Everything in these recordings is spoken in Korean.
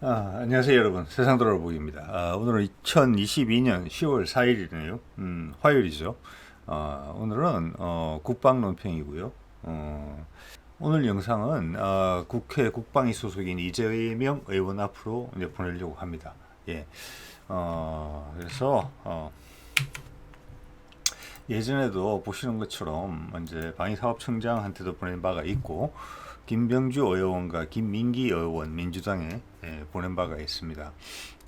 아, 안녕하세요 여러분. 세상 돌아보기입니다. 아, 오늘은 2022년 10월 4일이네요. 음, 화요일이죠. 아, 오늘은 어, 국방 논평이고요. 어, 오늘 영상은 어, 국회 국방위 소속인 이재명 의원 앞으로 이제 보내려고 합니다. 예, 어, 그래서 어, 예전에도 보시는 것처럼 이제 방위사업청장한테도 보낸 바가 있고 김병주 의원과 김민기 의원 민주당에 예, 보낸 바가 있습니다.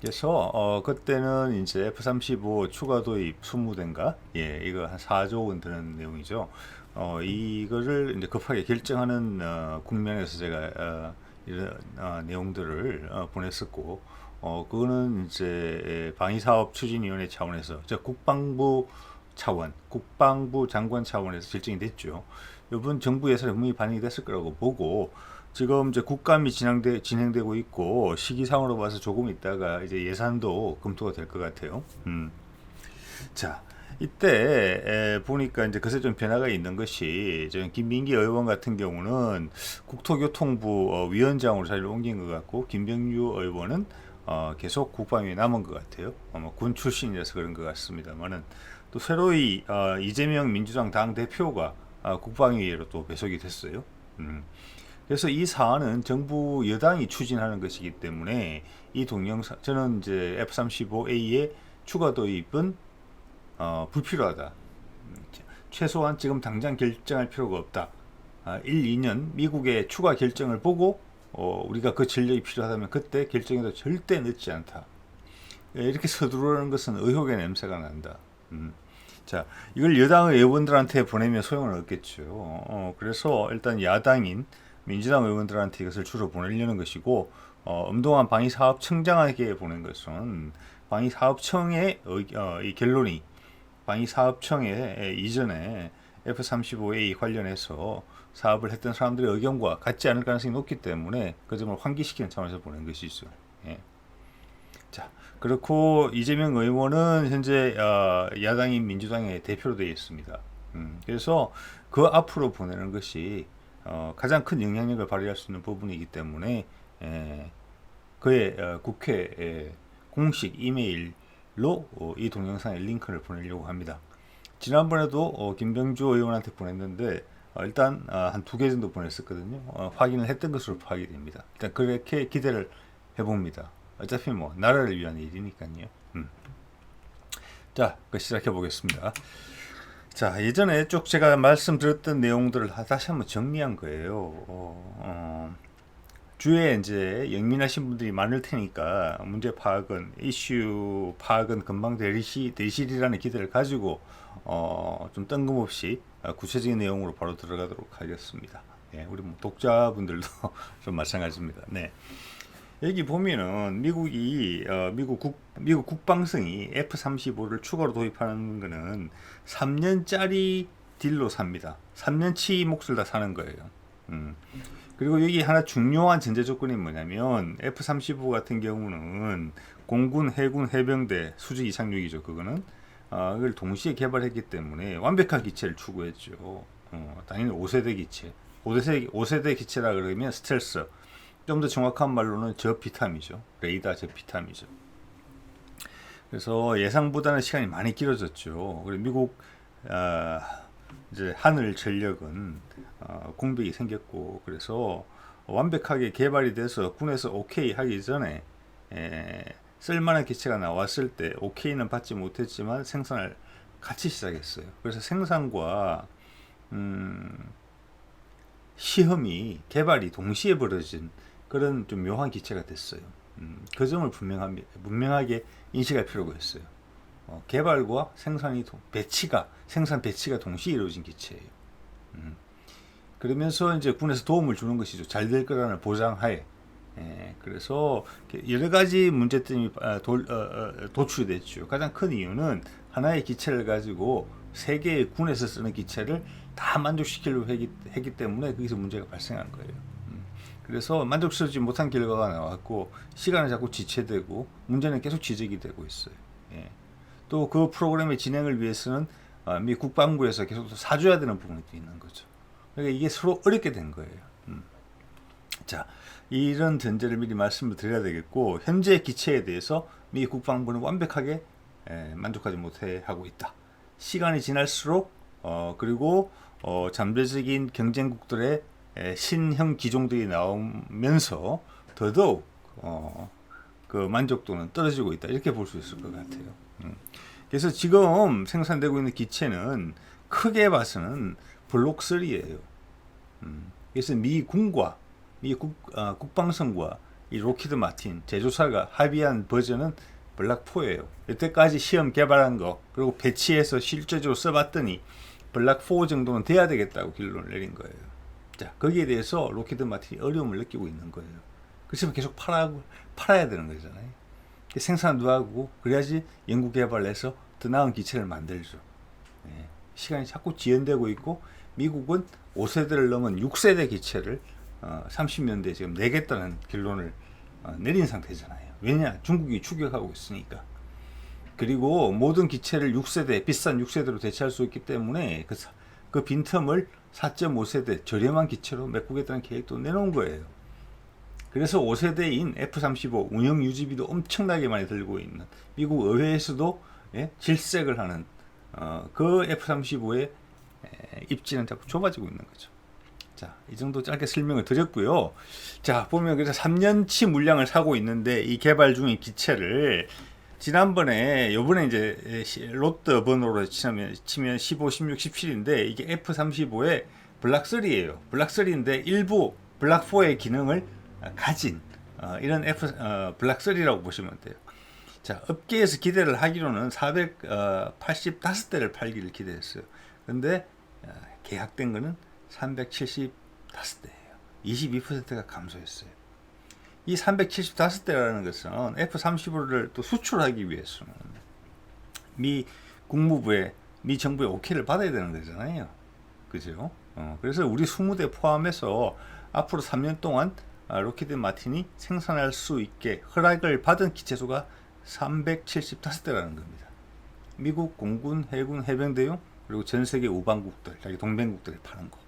그래서 어, 그때는 이제 F-35 추가 도입 20대인가 예 이거 한 4조 원 드는 내용이죠. 어, 이거를 이제 급하게 결정하는 어, 국면에서 제가 어, 이런 어, 내용들을 어, 보냈었고 어, 그거는 이제 방위사업 추진위원회 차원에서 저 국방부 차원, 국방부 장관 차원에서 결정이 됐죠. 이번 정부 예산에 분명히 반영이 됐을 거라고 보고 지금 이제 국감이 진행돼, 진행되고 있고 시기상으로 봐서 조금 있다가 이제 예산도 검토가 될 것 같아요. 음. 자, 이때 에, 보니까 이제 그새 좀 변화가 있는 것이 저 김민기 의원 같은 경우는 국토교통부 어, 위원장으로 자리를 옮긴 것 같고 김병주 의원은 어, 계속 국방위에 남은 것 같아요. 아마 군 출신이라서 그런 것 같습니다만은 또 새로이 어, 이재명 민주당 당 대표가 어, 국방위로 또 배속이 됐어요. 음. 그래서 이 사안은 정부 여당이 추진하는 것이기 때문에 이 동영상 저는 이제 F-35A의 추가 도입은 어, 불필요하다. 음, 최소한 지금 당장 결정할 필요가 없다. 아, 1, 2년 미국의 추가 결정을 보고 어, 우리가 그 전력이 필요하다면 그때 결정해도 절대 늦지 않다. 예, 이렇게 서두르는 것은 의혹의 냄새가 난다. 음. 자, 이걸 여당 의원들한테 보내면 소용은 없겠죠. 어, 그래서 일단 야당인 민주당 의원들한테 이것을 주로 보내려는 것이고, 어, 음동안 방위사업청장에게 보낸 것은 방위사업청의 어, 이 결론이 방위사업청에 이전에 F-35A 관련해서 사업을 했던 사람들의 의견과 같지 않을 가능성이 높기 때문에 그 점을 환기시키는 차원에서 보낸 것이죠. 예. 자, 그렇고 이재명 의원은 현재 어, 야당인 민주당의 대표로 되어 있습니다. 음, 그래서 그 앞으로 보내는 것이 어, 가장 큰 영향력을 발휘할 수 있는 부분이기 때문에 에, 그의 어, 국회 에, 공식 이메일로 어, 이 동영상의 링크를 보내려고 합니다. 지난번에도 어, 김병주 의원한테 보냈는데 어, 일단 어, 한두 개 정도 보냈었거든요. 어, 확인을 했던 것으로 파악이 됩니다. 일단 그렇게 기대를 해봅니다. 어차피 뭐 나라를 위한 일이니까요. 음. 자, 그 시작해 보겠습니다. 자, 예전에 쭉 제가 말씀드렸던 내용들을 다시 한번 정리한 거예요. 어, 어, 주에 이제 영민하신 분들이 많을 테니까 문제 파악은 이슈 파악은 금방 되시, 되시리라는 기대를 가지고 어, 좀 뜬금없이 구체적인 내용으로 바로 들어가도록 하겠습니다. 예, 우리 뭐 독자분들도 좀 마찬가지입니다. 네. 여기 보면은 미국이 어, 미국 국 미국 국방성이 F-35를 추가로 도입하는 거는 3년짜리 딜로 삽니다. 3년치 몫을 다 사는 거예요. 음. 그리고 여기 하나 중요한 전제 조건이 뭐냐면 F-35 같은 경우는 공군, 해군, 해병대 수직 이상륙이죠. 그거는 어, 그걸 동시에 개발했기 때문에 완벽한 기체를 추구했죠. 어, 당연히 5세대 기체. 5세대, 5세대 기체라 그러면 스텔스, 좀 더 정확한 말로는 저피탐이죠. 레이더 저피탐이죠. 그래서 예상보다는 시간이 많이 길어졌죠. 그리고 미국 어, 이제 하늘 전력은 어, 공백이 생겼고 그래서 완벽하게 개발이 돼서 군에서 오케이 하기 전에 에, 쓸만한 기체가 나왔을 때 오케이는 받지 못했지만 생산을 같이 시작했어요. 그래서 생산과 음, 시험이 개발이 동시에 벌어진 그런 좀 묘한 기체가 됐어요. 음, 그 점을 분명하게, 분명하게 인식할 필요가 있어요. 어, 개발과 생산이 도, 배치가 생산 배치가 동시에 이루어진 기체예요. 음, 그러면서 이제 군에서 도움을 주는 것이죠. 잘 될 거라는 보장하에. 예, 그래서 여러 가지 문제점이 아, 도, 어, 어, 도출이 됐죠. 가장 큰 이유는 하나의 기체를 가지고 세 개의 군에서 쓰는 기체를 다 만족시키려고 했기, 했기 때문에 거기서 문제가 발생한 거예요. 그래서 만족스럽지 못한 결과가 나왔고 시간은 자꾸 지체되고 문제는 계속 지적이 되고 있어요. 예. 또 그 프로그램의 진행을 위해서는 어, 미 국방부에서 계속 사줘야 되는 부분이 있는 거죠. 그러니까 이게 서로 어렵게 된 거예요. 음. 자, 이런 전제를 미리 말씀을 드려야 되겠고 현재 기체에 대해서 미 국방부는 완벽하게 에, 만족하지 못해 하고 있다. 시간이 지날수록 어, 그리고 어, 잠재적인 경쟁국들의 에, 신형 기종들이 나오면서 더더욱 어, 그 만족도는 떨어지고 있다 이렇게 볼 수 있을 것 같아요. 음. 그래서 지금 생산되고 있는 기체는 크게 봐서는 블록 3예요. 음. 그래서 미 군과 미 국, 어, 국방성과 이 로키드 마틴 제조사가 합의한 버전은 블락 4예요. 이때까지 시험 개발한 거 그리고 배치해서 실제적으로 써봤더니 블락 4 정도는 돼야 되겠다고 결론을 내린 거예요. 자 거기에 대해서 로키드 마틴이 어려움을 느끼고 있는 거예요. 그렇지만 계속 팔아 팔아야 되는 거잖아요. 생산 누하고 그래야지 연구 개발해서 더 나은 기체를 만들죠. 예. 시간이 자꾸 지연되고 있고 미국은 5세대를 넘은 6세대 기체를 어, 30년대에 지금 내겠다는 결론을 어, 내린 상태잖아요. 왜냐? 중국이 추격하고 있으니까. 그리고 모든 기체를 6세대, 비싼 6세대로 대체할 수 있기 때문에 그, 그 빈틈을 4.5세대 저렴한 기체로 메꾸겠다는 계획도 내놓은 거예요. 그래서 5세대인 F-35 운영 유지비도 엄청나게 많이 들고 있는 미국 의회에서도 예, 질색을 하는 어, 그 F-35의 입지는 자꾸 좁아지고 있는 거죠. 자, 이 정도 짧게 설명을 드렸고요. 자, 보면 그래서 3년치 물량을 사고 있는데 이 개발 중인 기체를 지난번에 요번에 이제 롯데 번호로 치면, 치면 15, 16, 17인데 이게 F-35의 블락 3예요. 블락 3인데 일부 블락 4의 기능을 가진 어, 이런 F 어, 블락 3라고 보시면 돼요. 자, 업계에서 기대를 하기로는 485대를 팔기를 기대했어요. 근데 어, 계약된 거는 375대예요. 22%가 감소했어요. 이 375대라는 것은 F-35를 또 수출하기 위해서는 미 국무부의 미 정부의 오케이를 받아야 되는 거잖아요. 그죠? 어, 그래서 우리 20대 포함해서 앞으로 3년 동안 아, 로키드 마틴이 생산할 수 있게 허락을 받은 기체수가 375대라는 겁니다. 미국 공군, 해군, 해병대용 그리고 전 세계 우방국들, 자기 동맹국들이 파는 거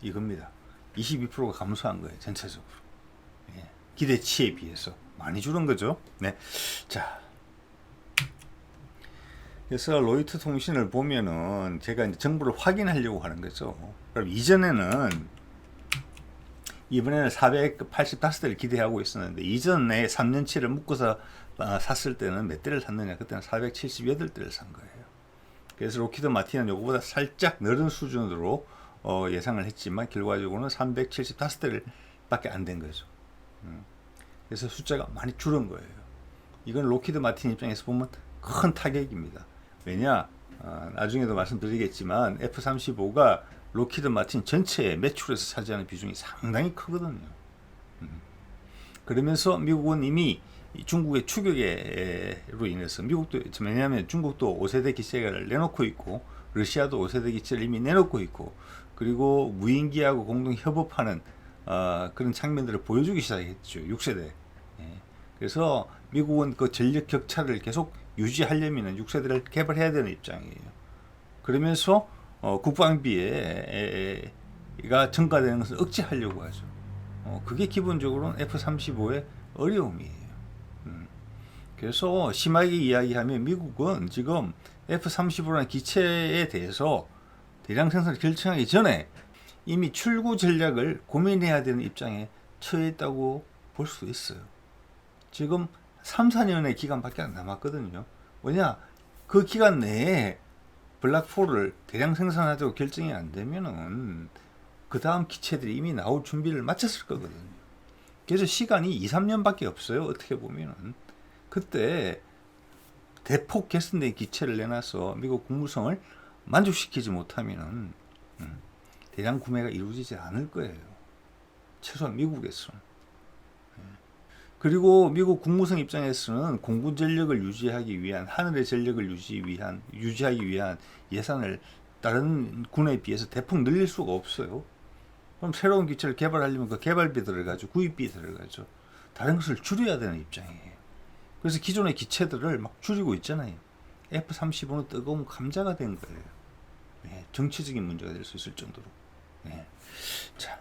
이겁니다. 22%가 감소한 거예요 전체적으로. 예. 기대치에 비해서 많이 줄은 거죠. 네, 자. 그래서 로이터 통신을 보면은 제가 이제 정보를 확인하려고 하는 거죠. 그럼 이전에는 이번에는 485대를 기대하고 있었는데 이전에 3년치를 묶어서 어, 샀을 때는 몇 대를 샀느냐 그때는 478대를 산 거예요. 그래서 로키드 마틴은 요거보다 살짝 늘은 수준으로 어, 예상을 했지만 결과적으로는 375대를 밖에 안 된 거죠. 음. 그래서 숫자가 많이 줄은 거예요. 이건 로키드 마틴 입장에서 보면 큰 타격입니다. 왜냐? 어, 나중에도 말씀드리겠지만 F-35가 로키드 마틴 전체의 매출에서 차지하는 비중이 상당히 크거든요. 음. 그러면서 미국은 이미 중국의 추격으로 인해서 미국도 왜냐하면 중국도 5세대 기체를 내놓고 있고 러시아도 5세대 기체를 이미 내놓고 있고 그리고 무인기하고 공동 협업하는 어, 그런 장면들을 보여주기 시작했죠. 6세대. 예. 그래서 미국은 그 전력 격차를 계속 유지하려면 6세대를 개발해야 되는 입장이에요. 그러면서 어, 국방비가 증가되는 것을 억제하려고 하죠. 어, 그게 기본적으로는 F-35의 어려움이에요. 음. 그래서 심하게 이야기하면 미국은 지금 F-35라는 기체에 대해서 대량 생산을 결정하기 전에 이미 출구 전략을 고민해야 되는 입장에 처했다고 볼 수 있어요. 지금 3, 4년의 기간밖에 안 남았거든요. 뭐냐? 그 기간 내에 블락4를 대량 생산하자고 결정이 안 되면은 그 다음 기체들이 이미 나올 준비를 마쳤을 거거든요. 그래서 시간이 2, 3년밖에 없어요. 어떻게 보면은. 그때 대폭 개선된 기체를 내놔서 미국 국무성을 만족시키지 못하면은 음, 대량 구매가 이루어지지 않을 거예요. 최소한 미국에서는. 그리고 미국 국무성 입장에서는 공군 전력을 유지하기 위한 하늘의 전력을 유지 위한 유지하기 위한 예산을 다른 군에 비해서 대폭 늘릴 수가 없어요. 그럼 새로운 기체를 개발하려면 그 개발비 들어가죠. 구입비 들어가죠. 다른 것을 줄여야 되는 입장이에요. 그래서 기존의 기체들을 막 줄이고 있잖아요. F-35는 뜨거운 감자가 된 거예요. 네, 정치적인 문제가 될 수 있을 정도로. 네. 자,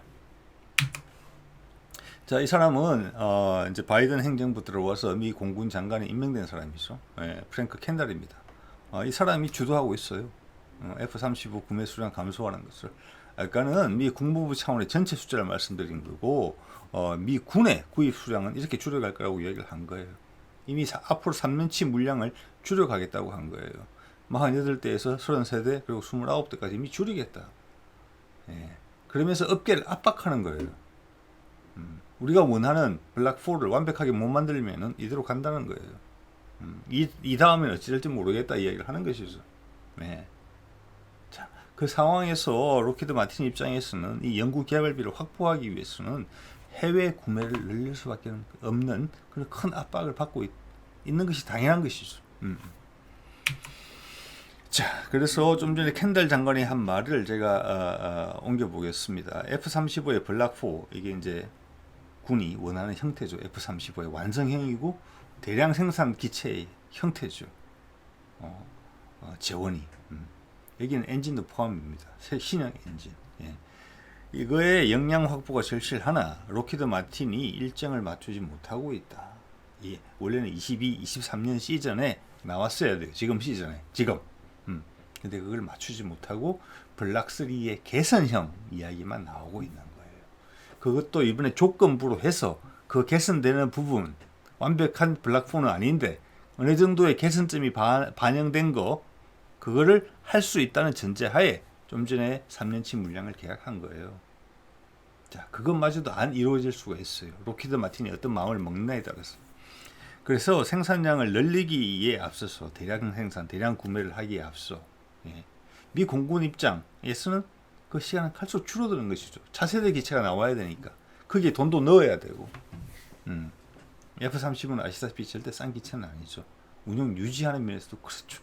자, 이 사람은 어, 이제 바이든 행정부 들어와서 미 공군 장관에 임명된 사람이죠. 예, 프랭크 캔달입니다. 어, 이 사람이 주도하고 있어요. 어, F-35 구매 수량 감소하는 것을. 아까는 미 국무부 차원의 전체 숫자를 말씀드린 거고 어, 미 군의 구입 수량은 이렇게 줄여갈 거라고 이야기를 한 거예요. 이미 사, 앞으로 3년치 물량을 줄여가겠다고 한 거예요. 48대에서 30세대 그리고 29대까지 이미 줄이겠다. 예. 그러면서 업계를 압박하는 거예요. 음, 우리가 원하는 블락4를 완벽하게 못 만들면은 이대로 간다는 거예요. 음, 이, 이 다음엔 어찌 될지 모르겠다 이야기를 하는 것이죠. 네. 자, 그 상황에서 로키드 마틴 입장에서는 이 연구 개발비를 확보하기 위해서는 해외 구매를 늘릴 수밖에 없는 그런 큰 압박을 받고 있, 는 것이 당연한 것이죠. 음. 자, 그래서 좀 전에 캔달 장관이 한 말을 제가 어, 어, 옮겨 보겠습니다. F-35의 블락4 이게 이제 군이 원하는 형태죠. F-35의 완성형이고 대량 생산 기체의 형태죠. 어, 어, 재원이. 음. 여기는 엔진도 포함입니다. 새 신형 엔진. 예. 이거의 역량 확보가 절실하나 로키드 마틴이 일정을 맞추지 못하고 있다. 예. 원래는 22, 23년 시즌에 나왔어야 돼요. 지금 시즌에. 지금. 음. 근데 그걸 맞추지 못하고 블락3의 개선형 이야기만 나오고 있는 거예요. 그것도 이번에 조건부로 해서 그 개선되는 부분 완벽한 블락4는 아닌데 어느 정도의 개선점이 바, 반영된 거 그거를 할 수 있다는 전제하에 좀 전에 3년치 물량을 계약한 거예요. 자, 그것마저도 안 이루어질 수가 있어요. 로키드 마틴이 어떤 마음을 먹느냐에 따라서. 그래서 생산량을 늘리기에 앞서서 대량 생산, 대량 구매를 하기에 앞서 예. 미 공군 입장에서는 그 시간은 갈수록 줄어드는 것이죠. 차세대 기체가 나와야 되니까 거기에 돈도 넣어야 되고. 음. F-30은 아시다시피 절대 싼 기체는 아니죠. 운영 유지하는 면에서도 그렇죠.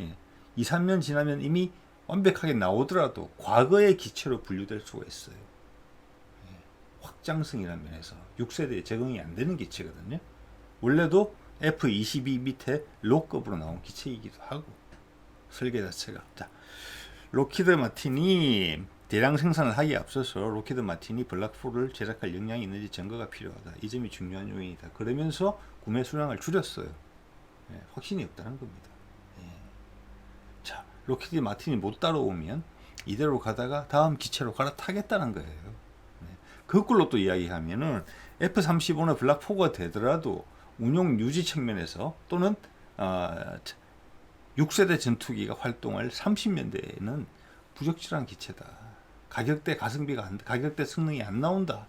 예. 2, 3년 지나면 이미 완벽하게 나오더라도 과거의 기체로 분류될 수가 있어요. 예. 확장성이라는 면에서 6세대에 적응이 안 되는 기체거든요. 원래도 F-22 밑에 로급으로 나온 기체이기도 하고 설계 자체가 자 로키드 마틴이 대량 생산을 하기에 앞서서 로키드 마틴이 블락4를 제작할 역량이 있는지 증거가 필요하다. 이 점이 중요한 요인이다. 그러면서 구매 수량을 줄였어요. 예, 확신이 없다는 겁니다. 예. 자, 로키드 마틴이 못 따라오면 이대로 가다가 다음 기체로 갈아타겠다는 거예요. 네. 거꾸로 또 이야기하면은 F-35는 블락4가 되더라도 운용 유지 측면에서 또는 어, 6세대 전투기가 활동할 30년대에는 부적절한 기체다. 가격대 가성비가 안, 가격대 성능이 안 나온다.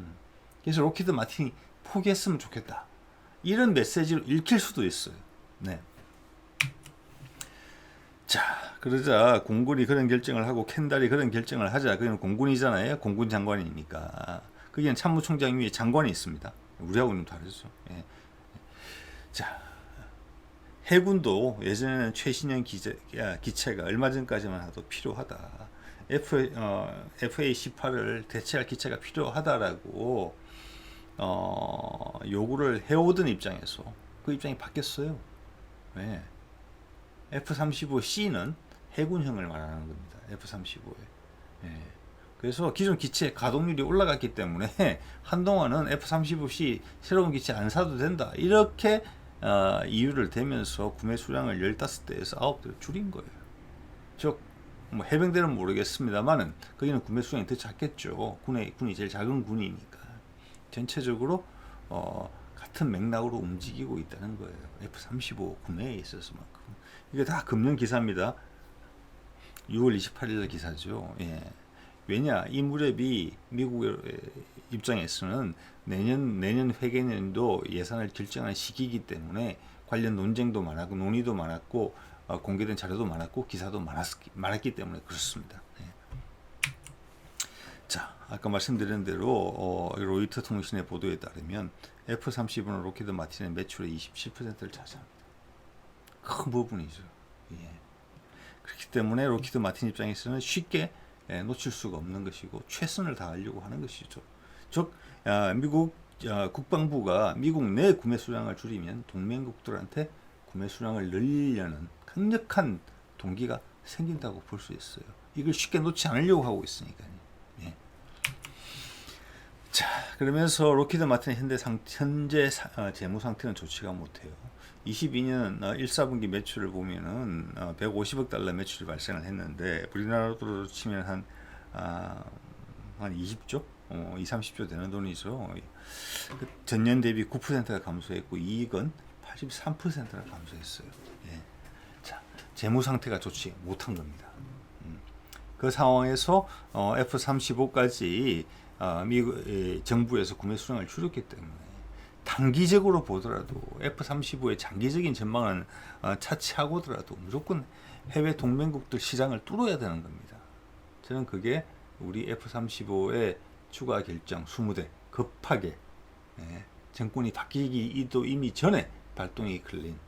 음. 그래서 로키드 마틴이 포기했으면 좋겠다. 이런 메시지로 읽힐 수도 있어요. 네. 자, 그러자 공군이 그런 결정을 하고 캔달이 그런 결정을 하자. 그는 공군이잖아요. 공군 장관이니까. 거기는 참모총장 위에 장관이 있습니다. 우리하고는 다르죠. 예. 자, 해군도 예전에는 최신형 기체, 기체가 얼마 전까지만 해도 필요하다. F, 어, FA18을 대체할 기체가 필요하다라고 어, 요구를 해오던 입장에서 그 입장이 바뀌었어요. 왜? F-35C는 해군형을 말하는 겁니다. F-35에. 예. 그래서 기존 기체 가동률이 올라갔기 때문에 한동안은 F-35C 새로운 기체 안 사도 된다. 이렇게 어, 이유를 대면서 구매 수량을 15대에서 9대로 줄인 거예요. 즉, 뭐 해병대는 모르겠습니다만은 거기는 구매 수량이 더 작겠죠. 군의 군이 제일 작은 군이니까 전체적으로 어, 같은 맥락으로 움직이고 있다는 거예요. F-35 구매에 있어서만큼 이게 다 금년 기사입니다. 6월 28일 기사죠. 예. 왜냐 이 무렵이 미국의 입장에서는 내년 내년 회계년도 예산을 결정하는 시기이기 때문에 관련 논쟁도 많았고 논의도 많았고 어, 공개된 자료도 많았고 기사도 많았, 많았기 때문에 그렇습니다. 네. 자 아까 말씀드린 대로 어, 로이터 통신의 보도에 따르면 F-35는 로키드 마틴의 매출의 27%를 차지합니다. 큰 부분이죠. 예. 그렇기 때문에 로키드 마틴 입장에서는 쉽게 예, 놓칠 수가 없는 것이고 최선을 다하려고 하는 것이죠. 즉 아, 미국 아, 국방부가 미국 내 구매 수량을 줄이면 동맹국들한테 구매 수량을 늘리려는 강력한 동기가 생긴다고 볼 수 있어요. 이걸 쉽게 놓지 않으려고 하고 있으니까요. 예. 자, 그러면서 로키드 마틴 현대 상, 현재 사- 어, 재무 상태는 좋지가 못해요. 22년 어, 1, 4분기 매출을 보면은 어, 150억 달러 매출이 발생을 했는데 우리나라로 치면 한, 아, 한 20조? 어, 2, 30조 되는 돈이죠. 그 전년 대비 9%가 감소했고 이익은 83%가 감소했어요. 예. 자, 재무 상태가 좋지 못한 겁니다. 음. 그 상황에서 어, F-35까지 어, 미국 예, 정부에서 구매 수량을 줄였기 때문에 단기적으로 보더라도 F-35의 장기적인 전망은 어, 차치하고더라도 무조건 해외 동맹국들 시장을 뚫어야 되는 겁니다. 저는 그게 우리 F-35의 추가 결정 20대 급하게 예, 정권이 바뀌기도 이미 전에 발동이 걸린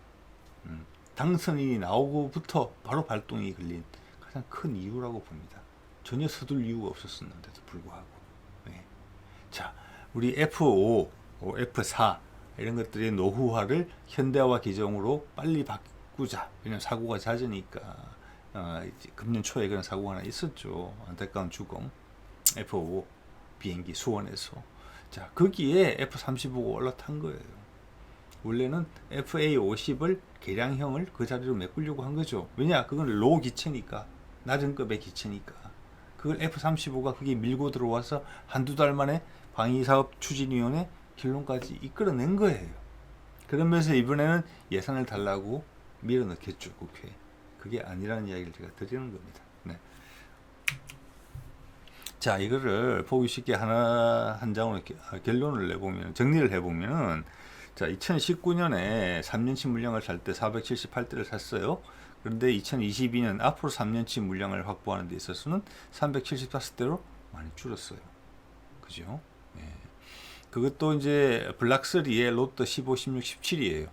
음, 당선인이 나오고부터 바로 발동이 걸린 가장 큰 이유라고 봅니다. 전혀 서둘 이유가 없었는데도 불구하고. 예. 자, 우리 F5, 어, F4 이런 것들의 노후화를 현대화 기종으로 빨리 바꾸자. 왜냐면 사고가 잦으니까 어, 금년 초에 그런 사고가 하나 있었죠. 안타까운 죽음. F5 비행기 수원에서. 자, 거기에 F35가 올라탄 거예요. 원래는 FA50을 개량형을 그 자리로 메꾸려고 한 거죠. 왜냐? 그건 로우 기체니까. 낮은 급의 기체니까. 그걸 F35가 그게 밀고 들어와서 한두 달 만에 방위사업 추진위원회 결론까지 이끌어낸 거예요. 그러면서 이번에는 예산을 달라고 밀어넣겠죠, 국회에. 그게 아니라는 이야기를 제가 드리는 겁니다. 네. 자, 이거를 보기 쉽게 하나 한 장으로 아, 결론을 내보면 정리를 해보면은 자, 2019년에 3년치 물량을 살 때 478대를 샀어요. 그런데 2022년 앞으로 3년치 물량을 확보하는 데 있어서는 374대로 많이 줄었어요. 그죠? 예. 그것도 이제 블락3의 롯데 15, 16, 17이에요.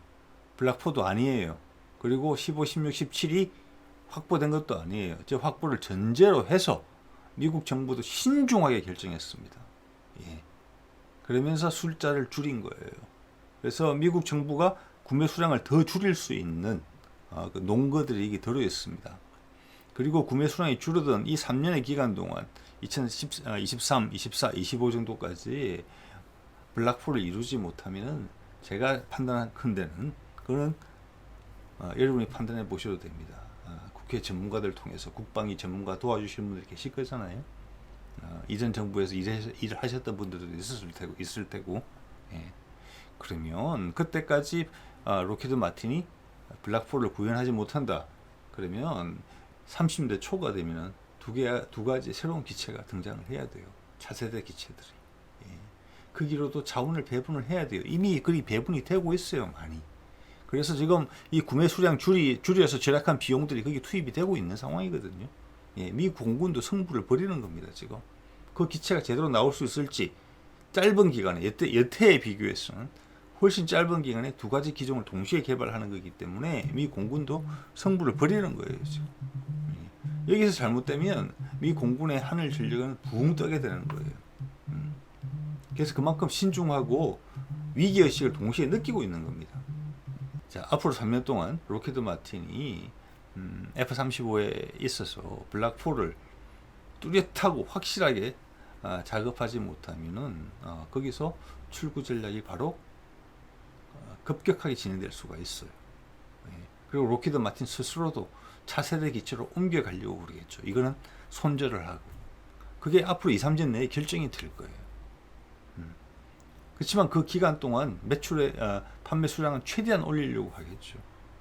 블락4도 아니에요. 그리고 15, 16, 17이 확보된 것도 아니에요. 저 확보를 전제로 해서 미국 정부도 신중하게 결정했습니다. 예. 그러면서 숫자를 줄인 거예요. 그래서 미국 정부가 구매 수량을 더 줄일 수 있는 어, 그 농거들이 들어있습니다. 그리고 구매 수량이 줄어든 이 3년의 기간 동안 2023, 24, 25 정도까지 블락포를 이루지 못하면은 제가 판단한 큰데는 그거는 어, 여러분이 판단해 보셔도 됩니다. 아, 국회 전문가들 통해서 국방위 전문가 도와주시는 분들이 계실 거잖아요. 어, 이전 정부에서 일을 하셨던 분들도 있었을 테고 있을 테고 예. 그러면 그때까지 아, 로키드 마틴이 블락폴을 구현하지 못한다. 그러면 30대 초가 되면 두 개, 두 가지 새로운 기체가 등장을 해야 돼요. 차세대 기체들이. 예. 그 기로도 자원을 배분을 해야 돼요. 이미 그리 배분이 되고 있어요, 많이. 그래서 지금 이 구매 수량 줄이, 줄여서 절약한 비용들이 거기 투입이 되고 있는 상황이거든요. 예, 미 공군도 승부를 벌이는 겁니다, 지금. 그 기체가 제대로 나올 수 있을지 짧은 기간에, 여태, 여태에 비교해서는 훨씬 짧은 기간에 두 가지 기종을 동시에 개발하는 거기 때문에 미 공군도 승부를 벌이는 거예요, 지금. 예. 여기서 잘못되면 미 공군의 하늘 전력은 붕 떠게 되는 거예요. 음. 그래서 그만큼 신중하고 위기의식을 동시에 느끼고 있는 겁니다. 자, 앞으로 3년 동안 로켓드 마틴이 음, F-35에 있어서 블락4를 뚜렷하고 확실하게 아, 작업하지 못하면은 어, 거기서 출구 전략이 바로 어, 급격하게 진행될 수가 있어요. 예. 그리고 로키드 마틴 스스로도 차세대 기체로 옮겨가려고 그러겠죠. 이거는 손절을 하고 그게 앞으로 2, 3년 내에 결정이 될 거예요. 음. 그렇지만 그 기간 동안 매출의 어, 판매 수량은 최대한 올리려고 하겠죠.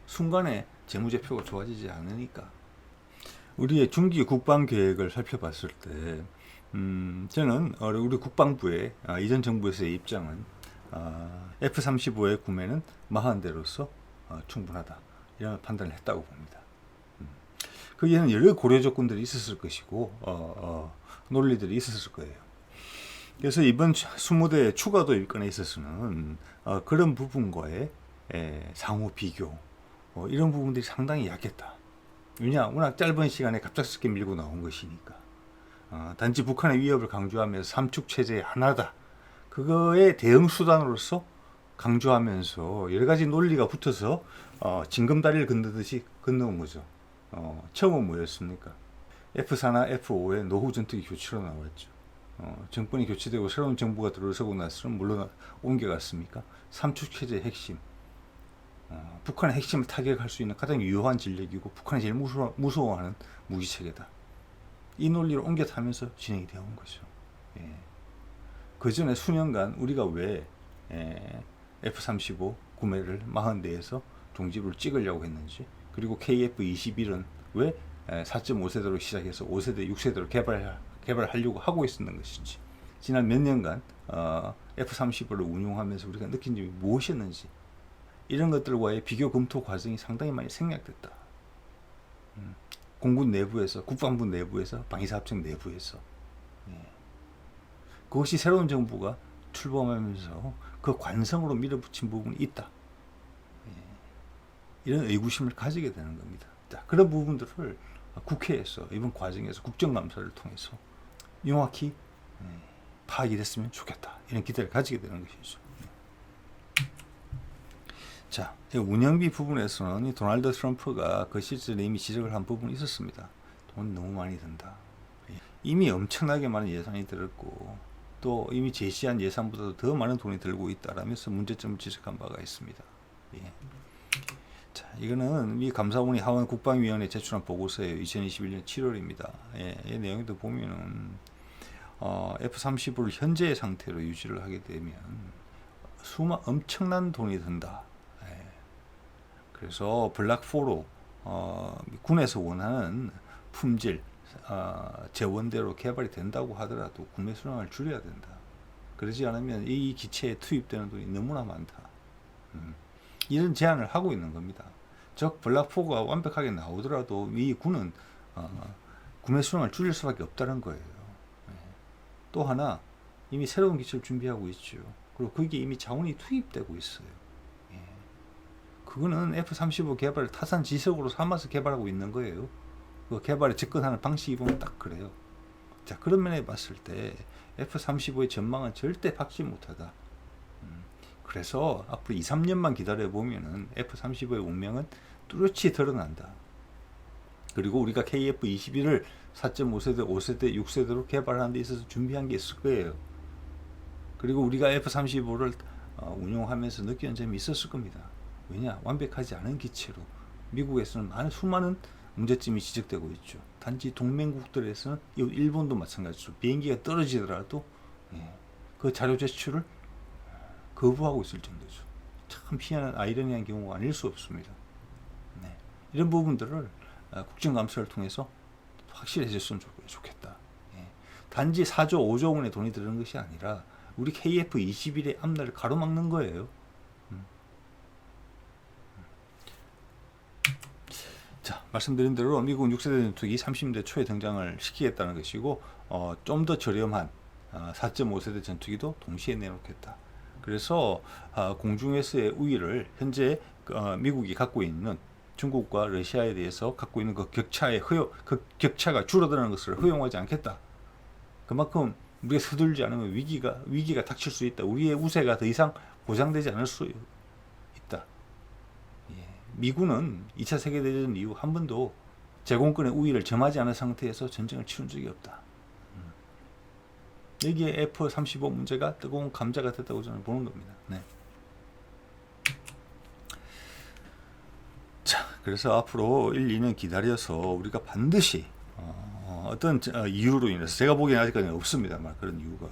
순간에 재무제표가 좋아지지 않으니까. 우리의 중기 국방 계획을 살펴봤을 때, 음, 저는 어, 우리 국방부의 아, 이전 정부에서의 입장은 아, F-35의 구매는 마한대로서 어, 충분하다 이런 판단을 했다고 봅니다. 음. 거기에는 여러 고려 조건들이 있었을 것이고 어, 어, 논리들이 있었을 거예요. 그래서 이번 20대 추가 도입권에 있어서는 어, 그런 부분과의 에, 상호 비교 어, 이런 부분들이 상당히 약했다. 왜냐 워낙 짧은 시간에 갑작스럽게 밀고 나온 것이니까. 어, 단지 북한의 위협을 강조하면서 삼축 체제의 하나다. 그거의 대응 수단으로서 강조하면서 여러 가지 논리가 붙어서 어, 징검다리를 건너듯이 건너온 거죠. 어, 처음은 뭐였습니까? F4나 F5의 노후 전투기 교체로 나왔죠. 어, 정권이 교체되고 새로운 정부가 들어서고 나서는 물론 옮겨갔습니까? 삼축 체제의 핵심. 어, 북한의 핵심을 타격할 수 있는 가장 유효한 전력이고 북한이 제일 무서워, 무서워하는 무기 체계다. 이 논리를 옮겨 타면서 진행이 되어 온 거죠. 예. 그 전에 수년간 우리가 왜 예, F-35 구매를 44에서 종지부를 찍으려고 했는지 그리고 KF-21은 왜 4.5세대로 시작해서 5세대, 6세대로 개발, 개발하려고 하고 있었는 것인지 지난 몇 년간 어, F-35를 운용하면서 우리가 느낀 점이 무엇이었는지 이런 것들과의 비교 검토 과정이 상당히 많이 생략됐다. 음, 공군 내부에서 국방부 내부에서 방위사업청 내부에서 예. 그것이 새로운 정부가 출범하면서 그 관성으로 밀어붙인 부분이 있다. 예. 이런 의구심을 가지게 되는 겁니다. 자, 그런 부분들을 국회에서 이번 과정에서 국정감사를 통해서 명확히 예, 파악이 됐으면 좋겠다. 이런 기대를 가지게 되는 것이죠. 자, 이 운영비 부분에서는 이 도널드 트럼프가 그 시절에 이미 지적을 한 부분이 있었습니다. 돈 너무 많이 든다. 예. 이미 엄청나게 많은 예산이 들었고 또 이미 제시한 예산보다도 더 많은 돈이 들고 있다라면서 문제점을 지적한 바가 있습니다. 예. 자, 이거는 미 감사원이 하원 국방위원회에 제출한 보고서예요. 2021년 7월입니다. 예, 이 내용에도 보면은 어, F-35를 현재의 상태로 유지를 하게 되면 수만 엄청난 돈이 든다. 예. 그래서 블락4로 어, 군에서 원하는 품질, 어, 재원대로 개발이 된다고 하더라도 구매 수량을 줄여야 된다. 그러지 않으면 이 기체에 투입되는 돈이 너무나 많다. 음. 이런 제안을 하고 있는 겁니다. 즉 블락4가 완벽하게 나오더라도 미 군은 어, 구매 수량을 줄일 수밖에 없다는 거예요. 예. 또 하나 이미 새로운 기체를 준비하고 있죠. 그리고 거기에 이미 자원이 투입되고 있어요. 예. 그거는 F-35 개발을 타산 지석으로 삼아서 개발하고 있는 거예요. 그 개발에 접근하는 방식이 보면 딱 그래요. 자 그런 면에 봤을 때 F-35의 전망은 절대 박지 못하다. 음, 그래서 앞으로 2, 3년만 기다려 보면은 F-35의 운명은 뚜렷이 드러난다. 그리고 우리가 KF-21을 4.5세대, 5세대, 6세대로 개발하는 데 있어서 준비한 게 있을 거예요. 그리고 우리가 F-35를 어, 운용하면서 느끼는 점이 있었을 겁니다. 왜냐? 완벽하지 않은 기체로 미국에서는 많은 수많은 문제점이 지적되고 있죠. 단지 동맹국들에서는 이 일본도 마찬가지죠. 비행기가 떨어지더라도 예, 그 자료 제출을 거부하고 있을 정도죠. 참 희한한 아이러니한 경우가 아닐 수 없습니다. 네. 이런 부분들을 어, 국정감사를 통해서 확실해졌으면 좋, 좋겠다. 예. 단지 4조, 5조 원의 돈이 드는 것이 아니라 우리 KF-21의 앞날을 가로막는 거예요. 음. 자, 말씀드린 대로 미국은 6세대 전투기 30대 초에 등장을 시키겠다는 것이고 어, 좀 더 저렴한 어, 4.5세대 전투기도 동시에 내놓겠다. 그래서 어, 공중에서의 우위를 현재 어, 미국이 갖고 있는 중국과 러시아에 대해서 갖고 있는 그 격차의 허용, 그 격차가 줄어드는 것을 허용하지 않겠다. 그만큼 우리가 서둘지 않으면 위기가 위기가 닥칠 수 있다. 우리의 우세가 더 이상 보장되지 않을 수 있다. 예. 미군은 2차 세계대전 이후 한 번도 제공권의 우위를 점하지 않은 상태에서 전쟁을 치른 적이 없다. 음. 여기에 F-35 문제가 뜨거운 감자가 됐다고 저는 보는 겁니다. 네. 자, 그래서 앞으로 1, 2년 기다려서 우리가 반드시 어, 어떤 어, 이유로 인해서 제가 보기에는 아직까지는 없습니다만 그런 이유가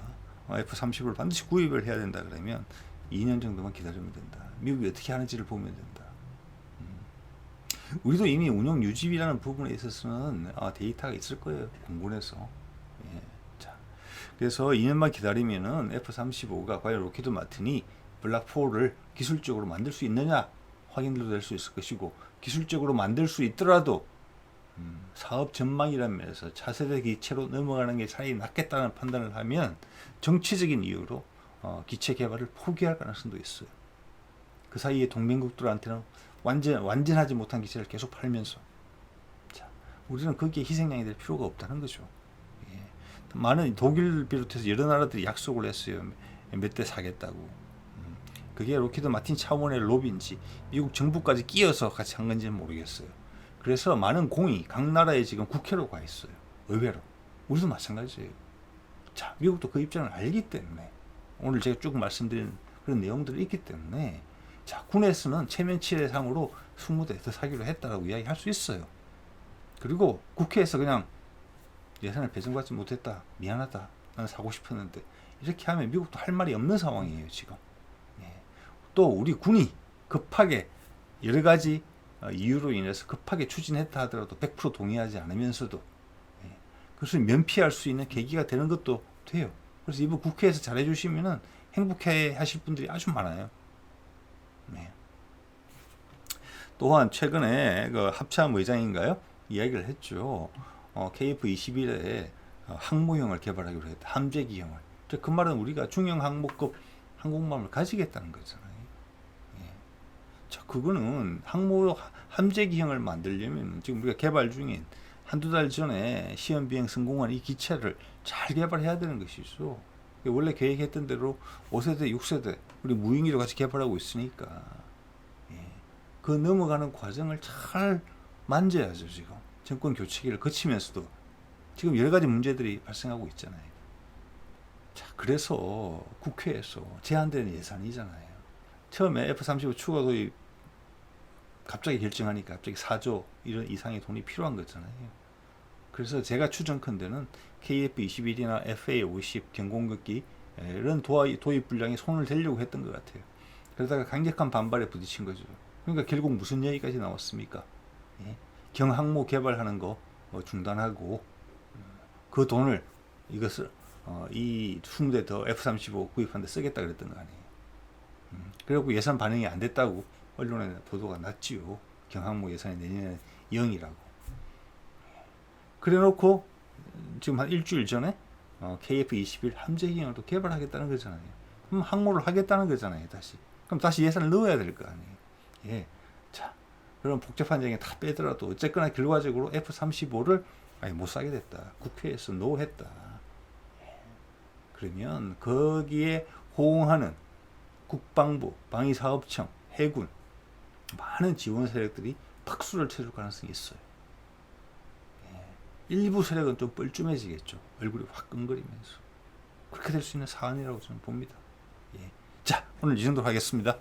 어, F-35를 반드시 구입을 해야 된다 그러면 2년 정도만 기다리면 된다. 미국이 어떻게 하는지를 보면 된다. 음. 우리도 이미 운영 유지비라는 부분에 있어서는 아, 데이터가 있을 거예요. 공군에서. 예. 자, 그래서 2년만 기다리면은 F-35가 과연 로키드 마틴이 블락4를 기술적으로 만들 수 있느냐 확인도 될 수 있을 것이고 기술적으로 만들 수 있더라도 음, 사업 전망이라는 면에서 차세대 기체로 넘어가는 게 차라리 낫겠다는 판단을 하면 정치적인 이유로 어, 기체 개발을 포기할 가능성도 있어요. 그 사이에 동맹국들한테는 완전 완전하지 못한 기체를 계속 팔면서 자, 우리는 거기에 희생양이 될 필요가 없다는 거죠. 예. 많은 독일 비롯해서 여러 나라들이 약속을 했어요. 몇 대 사겠다고. 음, 그게 로키드 마틴 차원의 로비인지 미국 정부까지 끼어서 같이 한 건지는 모르겠어요. 그래서 많은 공이 각 나라에 지금 국회로 가 있어요. 의외로. 우리도 마찬가지예요. 자, 미국도 그 입장을 알기 때문에 오늘 제가 쭉 말씀드린 그런 내용들이 있기 때문에 자, 군에서는 체면치레 상으로 20대 더 사기로 했다라고 이야기할 수 있어요. 그리고 국회에서 그냥 예산을 배정받지 못했다. 미안하다. 나는 사고 싶었는데 이렇게 하면 미국도 할 말이 없는 상황이에요, 지금. 예. 또 우리 군이 급하게 여러 가지 어, 이유로 인해서 급하게 추진했다 하더라도 100% 동의하지 않으면서도 예. 그것을 면피할 수 있는 계기가 되는 것도 돼요. 그래서 이번 국회에서 잘해주시면은 행복해 하실 분들이 아주 많아요. 네. 또한 최근에 그 합참 의장인가요? 이야기를 했죠. 어, KF-21에 어, 항모형을 개발하기로 했다. 함재기형을. 즉, 그 말은 우리가 중형 항모급 항공모함을 가지겠다는 거잖아요. 예. 자, 그거는 항모 함재기형을 만들려면 지금 우리가 개발 중인 한두 달 전에 시험 비행 성공한 이 기체를 잘 개발해야 되는 것이죠. 원래 계획했던 대로 5세대, 6세대 우리 무인기로 같이 개발하고 있으니까 예. 그 넘어가는 과정을 잘 만져야죠 지금 정권 교체기를 거치면서도 지금 여러 가지 문제들이 발생하고 있잖아요. 자 그래서 국회에서 제한되는 예산이잖아요. 처음에 F-35 추가 도입 갑자기 결정하니까 갑자기 4조 이런 이상의 돈이 필요한 거잖아요. 그래서 제가 추정컨대는 KF-21이나 FA-50 경공격기 에, 이런 도입, 분량에 손을 대려고 했던 것 같아요. 그러다가 강력한 반발에 부딪힌 거죠. 그러니까 결국 무슨 얘기까지 나왔습니까? 예? 경항모 개발하는 거 어, 중단하고 그 돈을 이것을 어, 이 20대 더 F-35 구입하는 데 쓰겠다 그랬던 거 아니에요. 음, 그리고 예산 반영이 안 됐다고 언론에 보도가 났지요. 경항모 예산이 내년에 0이라고. 그래 놓고 지금 한 일주일 전에 어, KF-21 함재기형을 또 개발하겠다는 거잖아요. 그럼 항모를 하겠다는 거잖아요, 다시. 그럼 다시 예산을 넣어야 될 거 아니에요. 예. 자, 그런 복잡한 얘기 다 빼더라도 어쨌거나 결과적으로 F-35를 아니 못 사게 됐다. 국회에서 노했다. 예. 그러면 거기에 호응하는 국방부, 방위사업청, 해군 많은 지원 세력들이 박수를 쳐줄 가능성이 있어요. 예. 일부 세력은 좀 뻘쭘해지겠죠. 얼굴이 화끈거리면서. 그렇게 될 수 있는 사안이라고 저는 봅니다. 예. 자, 오늘 이 정도로 하겠습니다.